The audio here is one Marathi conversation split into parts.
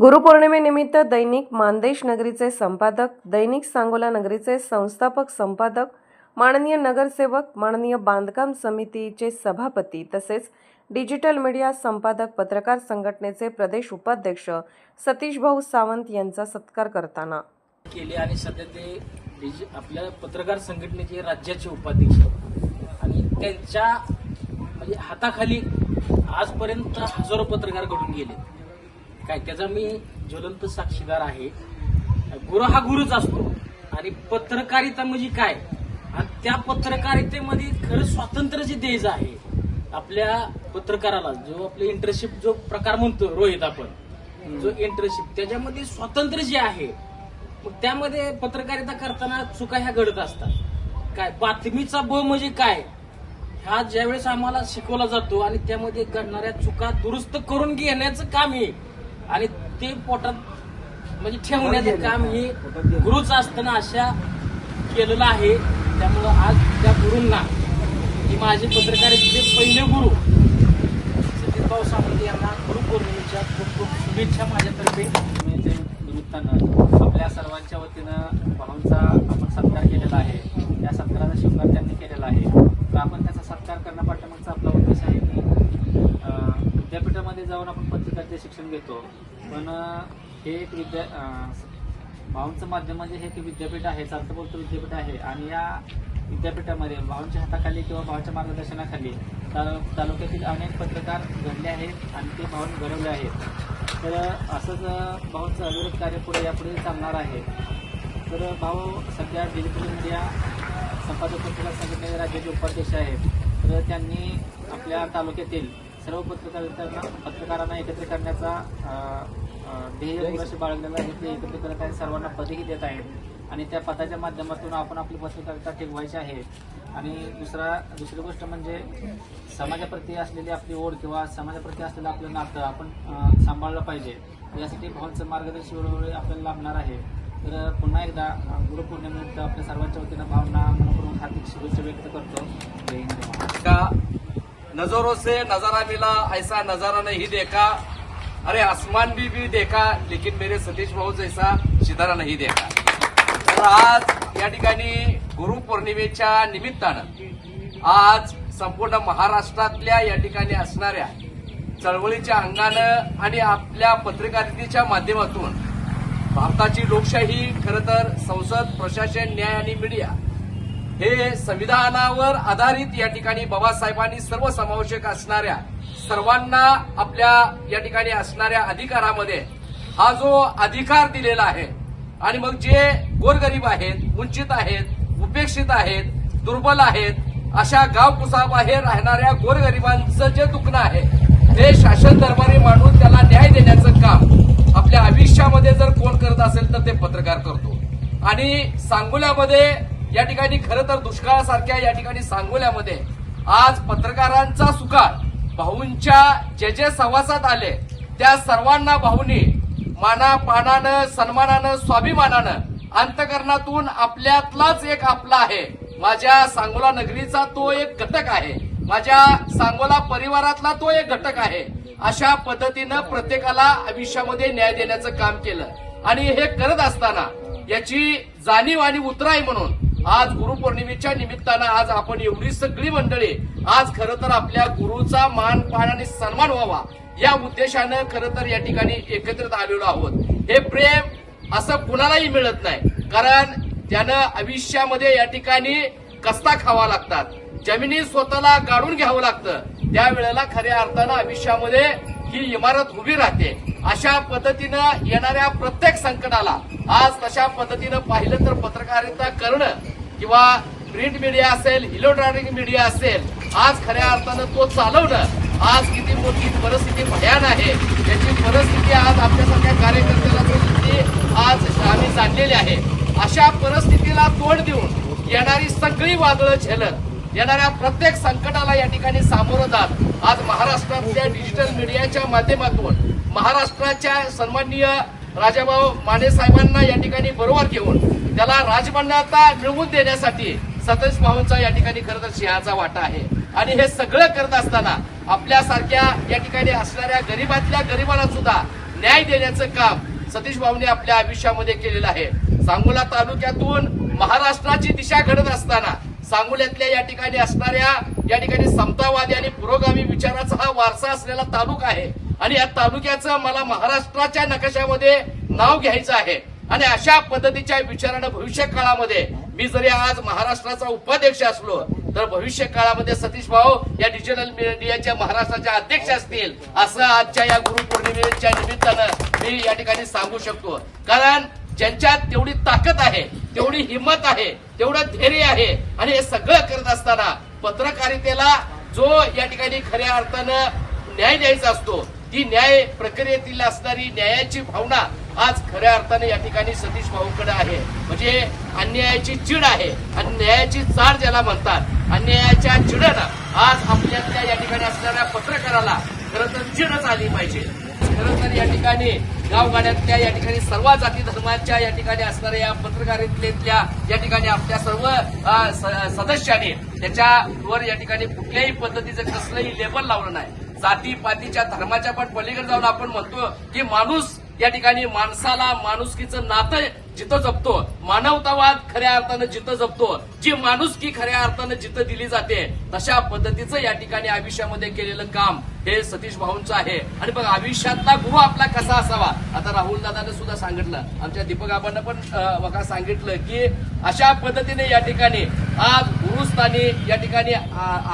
गुरुपौर्णिमेनिमित्त दैनिक मानदेश नगरीचे संपादक दैनिक सांगोला नगरीचे संस्थापक संपादक माननीय नगरसेवक माननीय बांधकाम समितीचे सभापती तसेच डिजिटल मीडिया संपादक पत्रकार संघटनेचे प्रदेश उपाध्यक्ष सतीश भाऊ सावंत यांचा सत्कार करताना. केले आणि सध्या ते आपल्या पत्रकार संघटनेचे राज्याचे उपाध्यक्ष आणि त्यांच्या म्हणजे हाताखाली आजपर्यंत हजारो पत्रकार घडून गेले काय त्याचा मी ज्वलंत साक्षीदार आहे. गुरु हा गुरुच असतो. आणि पत्रकारिता म्हणजे काय? आणि त्या पत्रकारितेमध्ये खरं स्वातंत्र्य जे द्यायचं आहे. आपल्या पत्रकाराला जो आपले इंटर्नशिप जो प्रकार म्हणतो रोहित आपण जो इंटर्नशिप त्याच्यामध्ये स्वातंत्र्य जे आहे मग त्यामध्ये पत्रकारिता करताना चुका ह्या घडत असतात. काय बातमीचा ब म्हणजे काय? ह्या ज्यावेळेस आम्हाला शिकवला जातो आणि त्यामध्ये घडणाऱ्या चुका दुरुस्त करून घेण्याचं काम आहे आणि ते पोटात म्हणजे ठेवण्याचं काम हे गुरुच असताना अशा केलेलं आहे. त्यामुळं आज त्या गुरूंना की माझे पत्रकारितेचे पहिले गुरु सतीश भाऊ सावंत यांना गुरुपौर्णिमेच्या खूप खूप शुभेच्छा माझ्यातर्फे ते निमित्तानं आपल्या सर्वांच्या वतीनं भाऊंचा आपण सत्कार केलेला आहे या सत्काराचा शृंगार त्यांनी केलेला आहे तर आपण त्याचा सत्कार करण्यापाठीमागचा आपला उद्देश आहे की अं, विद्यापीठामध्ये जाऊन आपण घेतो. पण हे एक विद्या भाऊंचं माध्यम म्हणजे हे एक विद्यापीठ आहे चालतं बोलतं विद्यापीठ आहे. आणि या विद्यापीठामध्ये भाऊंच्या हाताखाली किंवा भाऊच्या मार्गदर्शनाखाली तालु- तालुक्यातील अनेक पत्रकार घडले आहेत आणि ते भाऊन घडवले आहेत. तर असंच भाऊंचं अविरत कार्य पुढे यापुढे चालणार आहे तर भाऊ सध्या डिजिटल मीडिया संपादक पत्रकार संघटनेचे राज्याचे उपाध्यक्ष आहेत. तर त्यांनी आपल्या तालुक्यातील सर्व पत्रकारितांना पत्रकारांना एकत्र करण्याचा ध्येय पुढे बाळगलेला आहे. ते एकत्र करत आहेत सर्वांना पदही देत आहेत. आणि त्या पदाच्या माध्यमातून आपण आपली पत्रकारिता टिकवायची आहे. आणि दुसरा दुसरी गोष्ट म्हणजे समाजाप्रती असलेली आपली ओढ किंवा समाजाप्रती असलेलं आपलं नातं आपण सांभाळलं पाहिजे. यासाठी भावांचं मार्गदर्शन वेळोवेळी आपल्याला लाभणार आहे. तर पुन्हा एकदा गुरुपौर्णिमेनिमित्त आपल्या सर्वांच्या वतीनं भावना मनपूर्वक हार्दिक शुभेच्छा व्यक्त करतो. जय हिंद. नजरों से नजारा मिला ऐसा नजारा नहीं देखा। अरे आसमान भी भी देखा लेकिन मेरे सतीश भाऊ जैसा सितारा नहीं देखा। तर आज या ठिकाणी गुरुपौर्णिमेच्या निमित्तानं आज संपूर्ण महाराष्ट्रातल्या या ठिकाणी असणाऱ्या चळवळीच्या अंगानं आणि आपल्या पत्रकारितेच्या माध्यमातून भारताची लोकशाही खरं तर संसद प्रशासन न्याय आणि मीडिया हे संविधानावर आधारित या ठिकाणी बाबासाहेबांनी सर्वसमावेशक असणाऱ्या सर्वांना आपल्या या ठिकाणी असणाऱ्या अधिकारामध्ये हा जो अधिकार दिलेला आहे आणि मग जे गोरगरीब आहेत वंचित आहेत उपेक्षित आहेत दुर्बल आहेत अशा गाव कुसाबाहेर राहणाऱ्या गोरगरिबांचं जे दुखणं आहे ते शासन दरबारी मांडून त्याला न्याय देण्याचं काम आपल्या आयुष्यामध्ये जर कोण करत असेल तर ते पत्रकार करतो. आणि सांगोल्यामध्ये या ठिकाणी खरं तर दुष्काळासारख्या या ठिकाणी सांगोल्यामध्ये आज पत्रकारांचा सुकाळ. भाऊंच्या जे जे सहवासात आले त्या सर्वांना भाऊनी माना पानानं सन्मानानं स्वाभिमानानं अंतकरणातून आपल्यातलाच एक आपला आहे. माझ्या सांगोला नगरीचा तो एक घटक आहे. माझ्या सांगोला परिवारातला तो एक घटक आहे. अशा पद्धतीनं प्रत्येकाला आयुष्यामध्ये न्याय देण्याचं काम केलं. आणि हे करत असताना याची जाणीव आणि उतराई म्हणून आज गुरुपौर्णिमेच्या निमित्तानं आज आपण एवढी सगळी मंडळी आज खरं तर आपल्या गुरुचा मान पान आणि सन्मान व्हावा. या उद्देशानं खरं तर या ठिकाणी एकत्रित आलेलो आहोत. हे प्रेम असं कुणालाही मिळत नाही कारण त्यानं आयुष्यामध्ये या ठिकाणी कस्ता खावा लागतात. जमिनी स्वतःला गाडून घ्यावं लागतं. त्यावेळेला खऱ्या अर्थानं आयुष्यामध्ये ही इमारत उभी राहते. अशा पद्धतीनं येणाऱ्या प्रत्येक संकटाला आज तशा पद्धतीनं पाहिलं तर पत्रकारिता करणं किंवा प्रिंट मीडिया असेल इलेक्ट्रॉनिक मीडिया असेल आज खऱ्या अर्थानं तो चालवणं आज किती मोठी परिस्थिती भयान आहे. याची परिस्थिती आज आपल्यासारख्या कार्यकर्त्याला परिस्थिती आज आम्ही जाणलेली आहे. अशा परिस्थितीला तोंड देऊन येणारी सगळी वादळं झेलत येणाऱ्या प्रत्येक संकटाला या ठिकाणी सामोरं जात आज महाराष्ट्रातल्या डिजिटल मीडियाच्या माध्यमातून महाराष्ट्राच्या सन्माननीय राजाभाऊ माने साहेबांना या ठिकाणी बरोबर घेऊन त्याला राजमान्यता मिळवून देण्यासाठी सतीश भाऊंचा या ठिकाणी खरं तर सिंहाचा वाटा आहे. आणि हे सगळं करत असताना आपल्यासारख्या या ठिकाणी असणाऱ्या गरीबातल्या गरीबाला सुद्धा न्याय देण्याचं काम सतीश भाऊने आपल्या आयुष्यामध्ये केलेलं आहे. सांगोला तालुक्यातून महाराष्ट्राची दिशा घडत असताना सांगोल्यातल्या या ठिकाणी असणाऱ्या या ठिकाणी समतावादी आणि पुरोगामी विचाराचा हा वारसा असलेला तालुका आहे. आणि या तालुक्याचं मला महाराष्ट्राच्या नकाशामध्ये नाव घ्यायचं आहे. आणि अशा पद्धतीच्या विचारानं भविष्य काळामध्ये मी जरी आज महाराष्ट्राचा उपाध्यक्ष असलो तर भविष्य काळामध्ये सतीश भाऊ या डिजिटल मीडियाच्या महाराष्ट्राच्या अध्यक्ष असतील असं आजच्या या गुरुपौर्णिमेच्या निमित्तानं मी या ठिकाणी सांगू शकतो. कारण ज्यांच्यात तेवढी ताकद आहे तेवढी हिंमत आहे तेवढं धैर्य आहे आणि हे सगळं करत असताना पत्रकारितेला जो या ठिकाणी खऱ्या अर्थानं न्याय द्यायचा असतो ती न्याय प्रक्रियेतील असणारी न्यायाची भावना आज खऱ्या अर्थाने या ठिकाणी सतीश भाऊकडे आहे. म्हणजे अन्यायाची चिड आहे. आणि न्यायाची चाड ज्याला म्हणतात अन्यायाच्या चिडनं आज आपल्यातल्या या ठिकाणी असणाऱ्या पत्रकाराला खरं तर चिडच आली पाहिजे. खरं तर या ठिकाणी गावगाड्यातल्या या ठिकाणी सर्व जाती धर्माच्या या ठिकाणी असणाऱ्या या पत्रकारितेतल्या या ठिकाणी आपल्या सर्व सदस्यांनी त्याच्यावर या ठिकाणी कुठल्याही पद्धतीचं कसलंही लेबल लावलं नाही. जाती पातीच्या धर्माच्या पण पलीकडे जाऊन आपण म्हणतो की माणूस या ठिकाणी माणसाला माणुसकीचं नातं जिथं जपतो मानवतावाद खऱ्या अर्थानं जिथं जपतो जी माणुसकी खऱ्या अर्थानं जिथं दिली जाते तशा पद्धतीचं या ठिकाणी आयुष्यामध्ये केलेलं काम. हे सतीश भाऊंचं आहे. आणि बघ आयुष्यातला गुरु आपला कसा असावा? आता राहुल दादाने सुद्धा सांगितलं. आमच्या दीपक आबांना पण बघा सांगितलं की अशा पद्धतीने या ठिकाणी आज गुरुस्थानी या ठिकाणी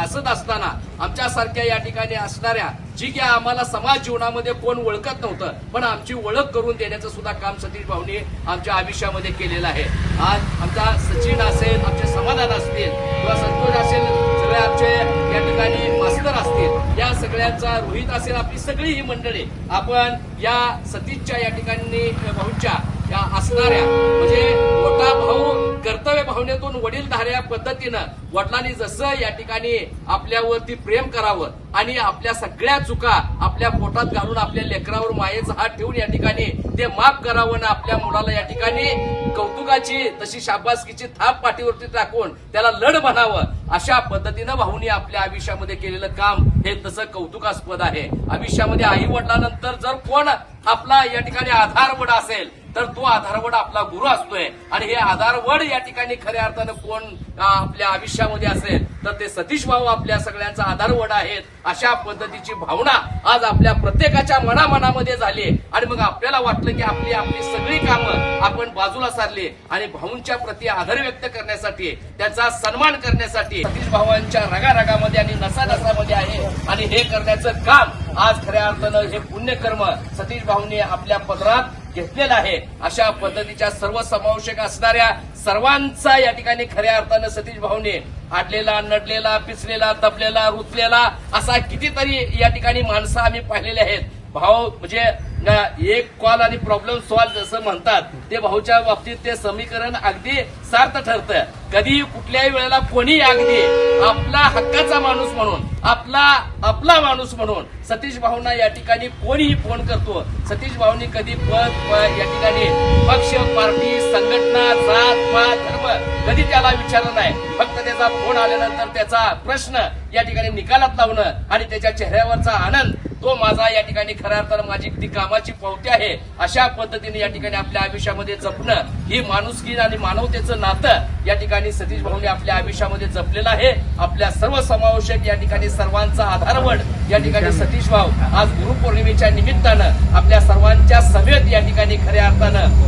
असत असताना आमच्यासारख्या या ठिकाणी असणाऱ्या जी की आम्हाला समाज जीवनामध्ये कोण ओळखत नव्हतं पण आमची ओळख करून देण्याचं सुद्धा काम सतीश भाऊनी आमच्या आयुष्यामध्ये केलेलं आहे. आज आमचा सचिन असेल आमचे समाधान असतील किंवा संतोष असेल सगळे आमचे या ठिकाणी मास्तर असतील या सगळ्यांचा रोहित असेल आपली सगळी ही मंडळी. आपण या सतीशच्या या ठिकाणी भाऊच्या या असणाऱ्या म्हणजे मोठा भाऊ कर्तव्य भावनेतून वडीलधाऱ्या पद्धतीनं वडिलांनी जसं या ठिकाणी आपल्यावरती प्रेम करावं आणि आपल्या सगळ्या चुका आपल्या पोटात घालून आपल्या लेकरावर मायेचा हात ठेवून या ठिकाणी ते माफ करावं ना आपल्या मुलाला या ठिकाणी कौतुकाची तशी शाबासकीची थाप पाठीवरती टाकून त्याला लढ म्हणावं. अशा पद्धतीनं भाऊनी आपल्या आयुष्यामध्ये केलेलं काम हे तसं कौतुकास्पद आहे. आयुष्यामध्ये आई वडिलानंतर जर कोण आपला या ठिकाणी आधारवड असेल तर तो आधारवड आपला गुरु असतोय. आणि हे आधारवड या ठिकाणी खऱ्या अर्थानं कोण आपल्या आयुष्यामध्ये असेल तर ते सतीश भाऊ आपल्या सगळ्यांचा आधारवड आहेत अशा पद्धतीची भावना आज आपल्या प्रत्येकाच्या मनामनामध्ये झाली आणि मग आपल्याला वाटलं की आपली आपली सगळी कामं आपण बाजूला सारली आणि भाऊंच्या प्रती आदर व्यक्त करण्यासाठी त्याचा सन्मान करण्यासाठी सतीश भावांच्या रगारगामध्ये आणि नसानसामध्ये आहे. आणि हे करण्याचं काम आज खऱ्या अर्थानं हे पुण्यकर्म सतीश भाऊंनी आपल्या पदरात घेतलेला आहे. अशा पद्धतीच्या सर्व समावेशक असणाऱ्या सर्वांचा या ठिकाणी खऱ्या अर्थानं सतीश भाऊने आडलेला नडलेला पिचलेला तपलेला रुतलेला असा कितीतरी या ठिकाणी माणसं आम्ही पाहिलेले आहेत. भाऊ म्हणजे का एक कॉल आणि प्रॉब्लेम सॉल्व जसं म्हणतात ते भाऊच्या बाबतीत ते समीकरण अगदी सार्थ ठरतं कधी कुठल्याही वेळेला कोणी अगदी आपला हक्काचा माणूस म्हणून आपला आपला माणूस म्हणून सतीश भाऊंना या ठिकाणी कोणीही फोन करतो. सतीश भाऊंनी कधी पद प- या ठिकाणी पक्ष पार्टी संघटना जात पात धर्म कधी त्याला विचारलं नाही. फक्त त्याचा फोन आल्यानंतर त्याचा प्रश्न या ठिकाणी निकालात लावणं आणि त्याच्या चेहऱ्यावरचा आनंद तो माझा या ठिकाणी खऱ्या अर्थानं माझी ती कामाची पावती आहे अशा पद्धतीने या ठिकाणी आपल्या आयुष्यामध्ये जपणं ही माणुसकी आणि मानवतेचं नातं या ठिकाणी सतीश भाऊने आपल्या आयुष्यामध्ये जपलेलं आहे. आपल्या सर्व समावेशक या ठिकाणी सर्वांचा आधारवड या ठिकाणी सतीश भाऊ आज गुरुपौर्णिमेच्या निमित्तानं आपल्या सर्वांच्या सभेत या ठिकाणी खऱ्या अर्थानं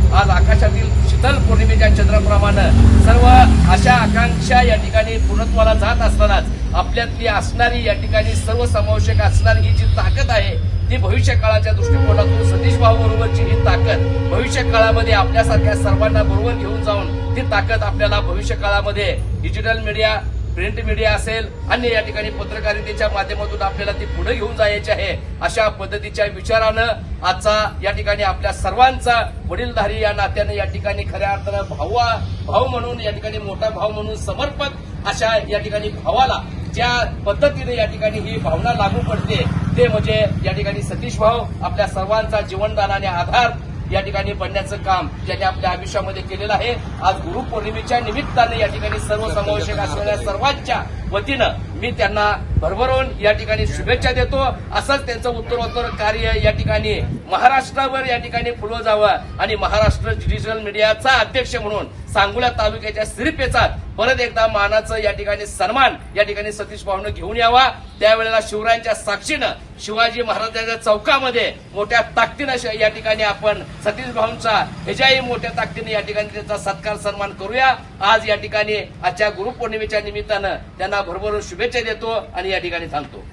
आकांक्षा या ठिकाणी पूर्णत्वाला जात असतानाच आपल्यातली असणारी या ठिकाणी सर्वसमावेशक असणारी ही जी ताकद आहे ती भविष्य काळाच्या दृष्टिकोनातून सतीश भाऊ बरोबरची ही ताकद भविष्य काळामध्ये आपल्यासारख्या सर्वांना बरोबर घेऊन जाऊन ती ताकद आपल्याला भविष्य काळामध्ये डिजिटल मीडिया प्रिंट मीडिया असेल अन्य या ठिकाणी पत्रकारितेच्या माध्यमातून आपल्याला ती पुढे घेऊन जायची आहे अशा पद्धतीच्या विचारानं आजचा या ठिकाणी आपल्या सर्वांचा वडीलधारी या नात्यानं या ठिकाणी खऱ्या अर्थानं भाऊ भाऊ म्हणून या ठिकाणी मोठा भाऊ म्हणून समर्पक अशा या ठिकाणी भावाला ज्या पद्धतीने या ठिकाणी ही भावना लागू पडते ते म्हणजे या ठिकाणी सतीश भाऊ आपल्या सर्वांचा जीवनदानाने आधार या ठिकाणी बनण्याचं काम ज्यांनी आपल्या आयुष्यामध्ये केलेलं आहे. आज गुरुपौर्णिमेच्या निमित्ताने या ठिकाणी सर्व समावेशक असलेल्या सर्वांच्या वतीनं मी त्यांना भरभरून या ठिकाणी शुभेच्छा देतो. असंच त्यांचं उत्तरोत्तर कार्य या ठिकाणी महाराष्ट्रावर या ठिकाणी पुढं जावं आणि महाराष्ट्र डिजिटल मीडियाचा अध्यक्ष म्हणून सांगोला तालुक्याच्या सिरपेचात परत एकदा मानाचं या ठिकाणी सन्मान या ठिकाणी सतीश भाऊनं घेऊन यावा. त्यावेळेला शिवरायांच्या साक्षीनं शिवाजी महाराजांच्या चौकामध्ये मोठ्या ताकदीनं श- या ठिकाणी आपण सतीश भाऊंचा ह्याच्याही मोठ्या ताकदीने या ठिकाणी त्यांचा सत्कार सन्मान करूया. आज या ठिकाणी आजच्या गुरुपौर्णिमेच्या निमित्तानं त्यांना तुम्हाला भरभरून शुभेच्छा देतो आणि या ठिकाणी थांबतो